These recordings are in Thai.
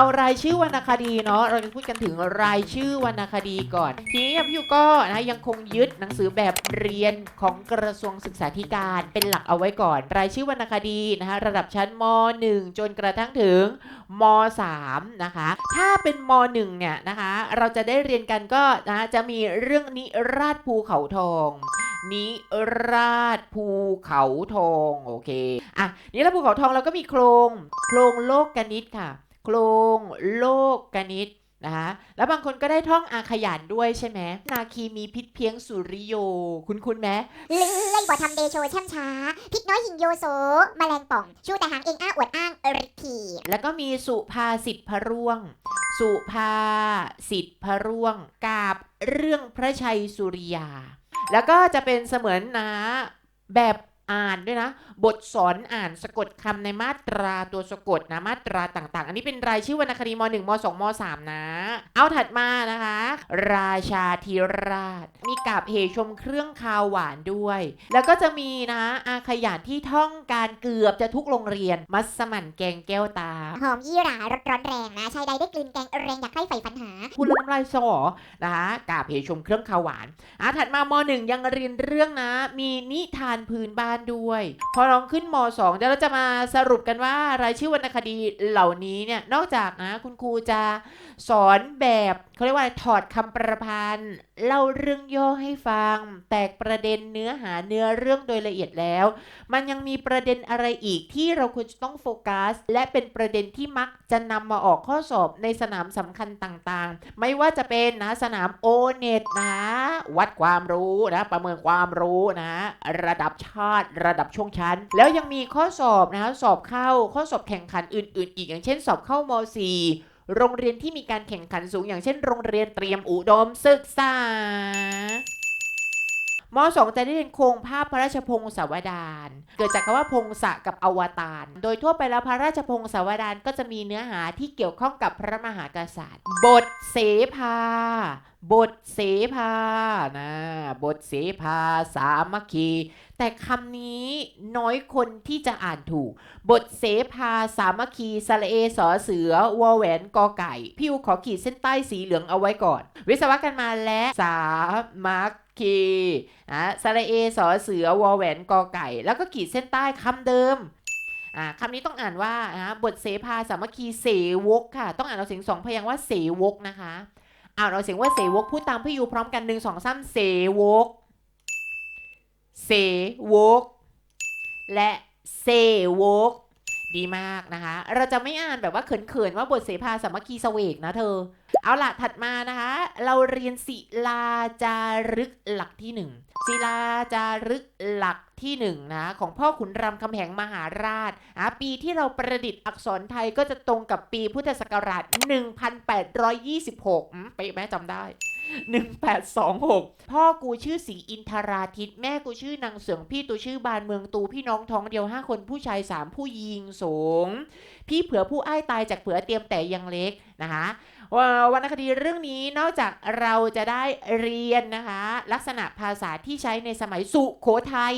เอารายชื่อวรรณคดีเนาะเราจะพูดกันถึงรายชื่อวรรณคดีก่อนทีนี้พี่ยูก็นะยังคงยึดหนังสือแบบเรียนของกระทรวงศึกษาธิการเป็นหลักเอาไว้ก่อน รายชื่อวรรณคดีนะคะระดับชั้นม .1 จนกระทั่งถึงม .3 นะคะ ถ้าเป็นม .1 เนี่ยนะคะเราจะได้เรียนกันก็นะจะมีเรื่องนิราชภูเขาทองนิราชภูเขาทอง โอเค อะนิราชภูเขาทองเราก็มีโครง โครงโลกกนิตค่ะ โครงโลกกนิตนะคะแล้วบางคนก็ได้ท่องอาขยานด้วยใช่ไหมนาคีมีพิษเพียงสุริโย คุณคุณไหมเลื่อยบ่ทำเดโชแช่มช้า พิกน้อยหิงโยโซแมลงป่อง ชูแต่หางเองอ้าอวดอ้างเอริทีแล้วก็มีสุภาษิตพระร่วง สุภาษิตพระร่วง กาบเรื่องพระชัยสุริยา แล้วก็จะเป็นเสมือนนะแบบ อ่านด้วยนะ บทสอนอ่านสะกดคำในมาตราตัวสะกดนะมาตราต่าง ๆ อันนี้เป็นรายชื่อวรรณคดีม .1 ม 2 ม 3 นะ เอาถัดมานะคะ ราชาธิราช มีกาบเหชมเครื่องคาวหวานด้วย แล้วก็จะมีนะอาขยานที่ท่องการเกือบจะทุกโรงเรียน มัสมั่นแกงแก้วตา หอมยี่หรารสร้อนแรงนะชายใดได้กลืนแกงแรงอยากใคร่ใฝ่ฝันหาพูดเรื่องน้ำลายสอนะคะกาบเหชมเครื่องคาวหวานอะถัดมามหนึ่งยังเรียนเรื่องนะ มีนิทานพื้นบ้านด้วย พอน้องขึ้นมสองเดี๋ยวเราจะมาสรุปกันว่ารายชื่อวรรณคดีเหล่านี้เนี่ยนอกจากนะคุณครูจะสอนแบบเขาเรียกว่าอะไรถอดคำประพันธ์เล่าเรื่องย่อให้ฟัง แตกประเด็นเนื้อหาเนื้อเรื่องโดยละเอียดแล้ว มันยังมีประเด็นอะไรอีกที่เราควรจะต้องโฟกัส และเป็นประเด็นที่มักจะนำมาออกข้อสอบในสนามสำคัญต่างๆ ไม่ว่าจะเป็นนะสนามโอเน็ตนะ วัดความรู้นะ ประเมินความรู้นะ ระดับชาติระดับช่วงชั้น แล้วยังมีข้อสอบนะสอบเข้าข้อสอบแข่งขันอื่น ๆ อีกอย่างเช่น สอบเข้าม .4 โรงเรียนที่มีการแข่งขันสูง อย่างเช่น โรงเรียนเตรียมอุดมศึกษาม2จะได้เรียนโครงภาพพระราชพงศาวดารเกิดจากคำว่าพงศะกับอวตาร โดยทั่วไปแล้วพระราชพงศาวดารก็จะมีเนื้อหาที่เกี่ยวข้องกับพระมหากษัตริย์ บทเสภา บทเสภานะบทเสภาสามัคคี แต่คำนี้น้อยคนที่จะอ่านถูก บทเสภาสามัคคีสระเอสอเสือวอแหวนกอไก่พี่อูขอขีดเส้นใต้สีเหลืองเอาไว้ก่อน วิศวกันมาและสามัคคีนะสระเอสอเสือวอแหวนกอไก่ แล้วก็ขีดเส้นใต้คำเดิมอ่าคำนี้ต้องอ่านว่านะบทเสภาสามัคคีเสวกค่ะ ต้องอ่านเอาเสียงสองพยางว่าเสวกนะคะ อ่านเอาเสียงว่าเสวกพูดตามพี่ยูพร้อมกันหนึ่งสองสามเสวก เสวก และเสวก ดีมากนะคะ เราจะไม่อ่านแบบว่าเขินๆว่าบทเสภาสามัคคีเสวกนะเธอ เอาล่ะถัดมานะคะ เราเรียนศิลาจารึกหลักที่หนึ่งศิลาจารึกหลักที่หนึ่งนะของพ่อขุนรามคำแหงมหาราชอะปีที่เราประดิษฐ์อักษรไทยก็จะตรงกับปีพุทธศักราช 1826ไปะไหมจำได้ 1826 พ่อกูชื่อสีอินทราทิต แม่กูชื่อนางเสืองพี่ตูชื่อบานเมืองตูพี่น้องท้องเดียว 5 คนผู้ชาย 3 ผู้ยิงสง พี่เผือผู้อ้ายตายจากเผือเตรียมแต่ยังเล็กนะคะ ว่าวรรณคดีเรื่องนี้นอกจากเราจะได้เรียนนะคะ ลักษณะภาษาที่ใช้ในสมัยสุโขทัย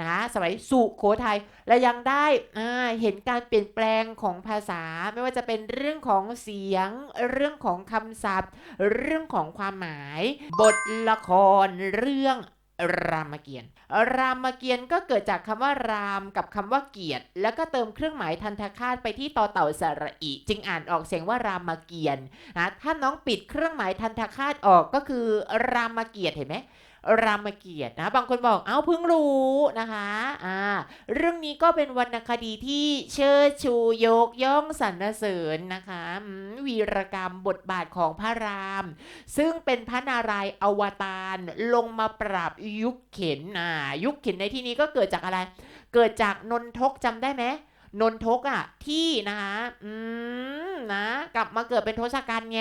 นะะสมัยสุโขทัยและยังได้เห็นการเปลี่ยนแปลงของภาษา ไม่ว่าจะเป็นเรื่องของเสียง เรื่องของคำศัพท์ เรื่องของความหมาย บทละครเรื่อง รามเกียรติ์รามเกียรติ์ก็เกิดจากคำว่ารามกับคำว่าเกียรติ แล้วก็เติมเครื่องหมายทันทคาตไปที่ต่อเต่าสระอีจึงอ่านออกเสียงว่ารามเกียรติ์นะถ้าน้องปิดเครื่องหมายทันทคาตออกก็คือรามเกียรติ์เห็นไหม รามเกียรตินะ บางคนบอกเอ้าเพิ่งรู้นะคะอ่าเรื่องนี้ก็เป็นวรรณคดีที่เชิดชูยกย่องสรรเสริญนะคะวีรกรรมบทบาทของพระราม ซึ่งเป็นพระนารายณ์อวตารลงมาปราบยุคเข็นอ่ายุคเข็นในที่นี้ก็เกิดจากอะไร เกิดจากนนทกจำได้ไหมนนทกอะที่นะคะอืมนะ กลับมาเกิดเป็นทศกัณฐ์ไง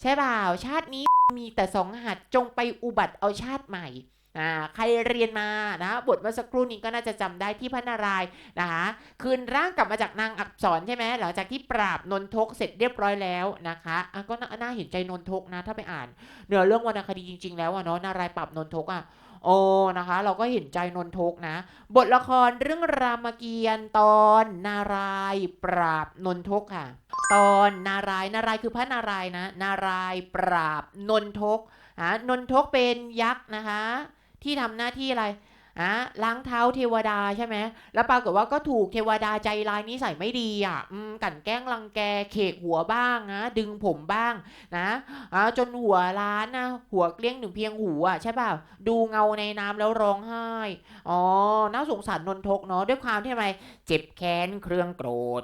ใช่เปล่าชาตินี้ มีแต่สองหัดจงไปอุบัติเอาชาติใหม่อ่าใครเรียนมานะบทเมื่อสักครู่นี้ก็น่าจะจำได้ที่พระนารายณ์นะคะคืนร่างกลับมาจากนางอักษรใช่ไหมหลังจากที่ปราบนนทกเสร็จเรียบร้อยแล้วนะคะะก็น่าเห็นใจนนทกนะถ้าไปอ่านเนื้อเรื่องวรรณคดีจริง ๆ แล้วอะเนาะนารายปราบนนทกอะ โอ้นะคะ เราก็เห็นใจนนทกนะ บทละครเรื่องรามเกียรติ์ตอนนารายปราบนนทกค่ะ ตอนนารายนารายคือพระนารายนะ นารายปราบนนทกอ่านนทกเป็นยักษ์นะคะ ที่ทำหน้าที่อะไร อะล้างเท้าเทวดาใช่ไหมแล้วปรากฏว่าก็ถูกเทวดาใจร้ายนิสัยไม่ดีอะกลันแกล้งรังแกเขกหัวบ้างนะดึงผมบ้างนะอ่าจนหัวล้านนะหัวเกลี้ยงหนึ่งเพียงหูอะใช่ป่ะดูเงาในน้ำแล้วร้องไห้อ๋อน่าสงสารนนทกเนาะด้วยความที่ทำไมเจ็บแค้นเครื่องโกรธ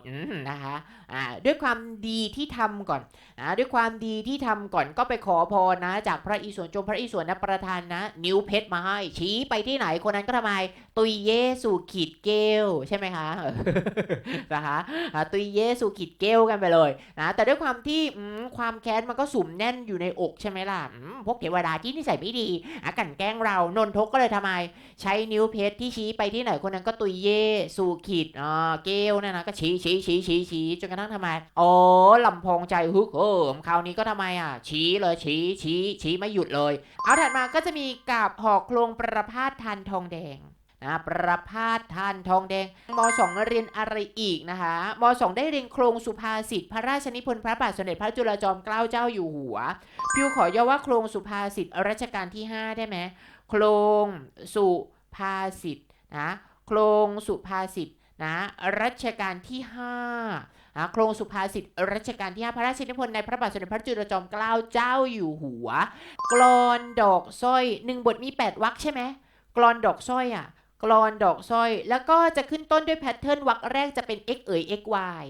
นะคะ อ่าด้วยความดีที่ทำก่อนอ่าด้วยความดีที่ทำก่อนก็ไปขอพรนะ จากพระอิศวรจงพระอิศวรนะประทานนะ นิ้วเพชรมาให้ ชี้ไปที่ไหนคนนั้นก็ทำไม ตุยเยสุขีดเกลใช่ไหมคะนะคะตุยเยสุขีดเกลกันไปเลยนะแต่ด้วยความที่ความแค้นมันก็สุ่มแน่นอยู่ในอกใช่ไหมล่ะพวกเทวดาที่นิสัยไม่ดีอะกลันแกล้งเรานนทกก็เลยทำไม ใช้นิ้วเพชรที่ชี้ไปที่ไหนคนนั้นก็ตุยเยสู่ขีดอ่าเกลนี่ยนะก็ชี้ชี้ชี้ชี้ชี้จนกระทั่งทำไมอ๋อลำพองใจฮึกเหิมคราวนี้ก็ทำไมอะ ชี้เลยชี้ชี้ชี้ไม่หยุดเลย เอาถัดมาก็จะมีกาบหอกโครงประพาสทันทองแดงนะประพาสทันทองแดงมสองเรียนอะไรอีกนะคะมสองได้เรียนโครงสุภาษิตพระราชนิพนธ์พระบาทสมเด็จพระจุลจอมเกล้าเจ้าอยู่หัว พิวขอย่อว่าโครงสุภาษิตรัชกาลที่ 5 ได้ไหมโครงสุภาษิตนะโครงสุภาษิต นะรัชกาลที่5นะโครงสุภาษิตรัชกาลที่ 5 พระราชนิพนธ์ในพระบาทสมเด็จพระจุลจอมเกล้าเจ้าอยู่หัว กรอนดอกสร้อยหนึ่งบทมี 8วรรคใช่ไหมกรอนดอกสร้อยอะกรอนดอกสร้อย แล้วก็จะขึ้นต้นด้วยแพทเทิร์นวรรคแรกจะเป็น x เอ๋ย x y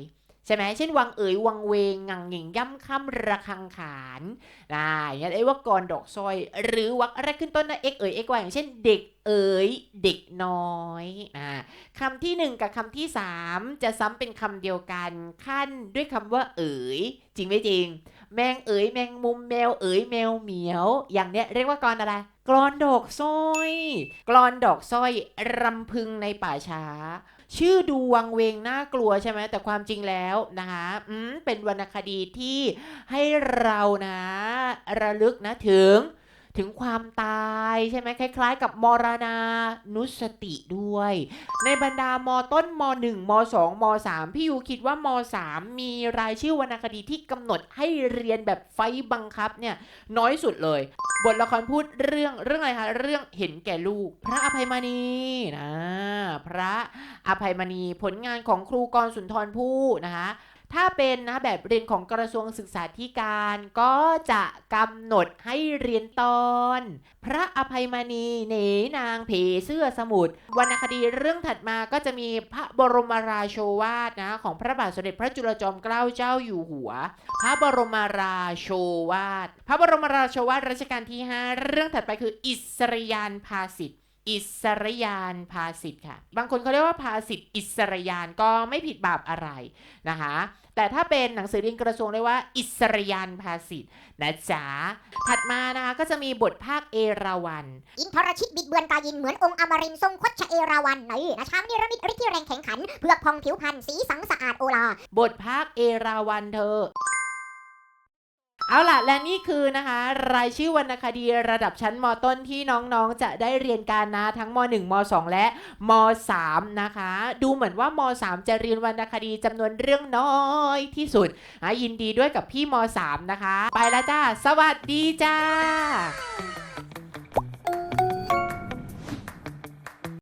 ใช่ไหมเช่นวังเอ๋ยวังเวงงังหงิงย่ำค่ำระคังขานนะอย่างนี้นเรียกว่ากรดอกสร้อยหรือวรรคแรกขึ้นต้นด้วย x เอ๋ย x y อย่างเช่นเด็กเอ๋ยเด็กน้อยอ่าคำที่หนึ่งกับคำที่สามจะซ้ำเป็นคำเดียวกันขั้นด้วยคำว่าเอ๋ยจริงไม่จริง แมงเอ๋ยแมงมุมแมวเอ๋ยแมวเหมียว อย่างเนี้ยเรียกว่ากรอะไรกรอนดอกสร้อย กรอนดอกสร้อยรำพึงในป่าช้า ชื่อดูวังเวงน่ากลัวใช่ไหมแต่ความจริงแล้วนะคะเป็นวรรณคดีที่ให้เรานะระลึกนะถึง ถึงความตายใช่ไหมคล้าย ๆ กับมรณานุสติด้วย ในบรรดามต้นม 1 ม 2 ม 3 พี่ยูคิดว่าม 3 มีรายชื่อวรรณคดีที่กำหนดให้เรียนแบบไฟบังคับเนี่ยน้อยสุดเลย บทละครพูดเรื่องเรื่องอะไรคะเรื่องเห็นแก่ลูก พระอภัยมณีนะพระอภัยมณีผลงานของครูกรสุนทรภู่นะคะ ถ้าเป็นนะแบบเรียนของกระทรวงศึกษาธิการก็จะกำหนดให้เรียนตอน พระอภัยมณีเหนนางผีเสื้อสมุทรวรรณคดีเรื่องถัดมาก็จะมีพระบรมราโชวาทนะของพระบาทสมเด็จพระจุลจอมเกล้าเจ้าอยู่หัว พระบรมราโชวาท พระบรมราโชวาทรัชกาลที่ 5 เรื่องถัดไปคืออิสริยานภาสิทธิ์ อิสริยานภาสิทธิ์ค่ะ บางคนเขาเรียกว่าภาสิทธิ์อิสริยานก็ไม่ผิดบาปอะไรนะคะ แต่ถ้าเป็นหนังสือเรียนกระทรวงเรียกว่า อิสริยานภาสิทธิ์นะจ๊ะ ถัดมานะคะก็จะมีบทภาคเอราวัณอินทรชิตบิดเบือนกายินเหมือนองค์อมรินทร์ทรงคดชเอราวันนี่นะช้างนิรมิตฤทธิ์ที่แรงแข็งขันเพือกพองผิวพรรณสีสังสะอาดโอลา บทภาคเอราวันเธอ เอาล่ะ และนี่คือนะคะ รายชื่อวรรณคดีระดับชั้นมต้นที่น้องๆ จะได้เรียนการนะทั้งม .1 ม .2 และม .3 นะคะ ดูเหมือนว่าม .3 จะเรียนวรรณคดีจำนวนเรื่องน้อยที่สุดอะยินดีด้วยกับพี่ม .3 นะคะ ไปแล้วจ้า สวัสดีจ้า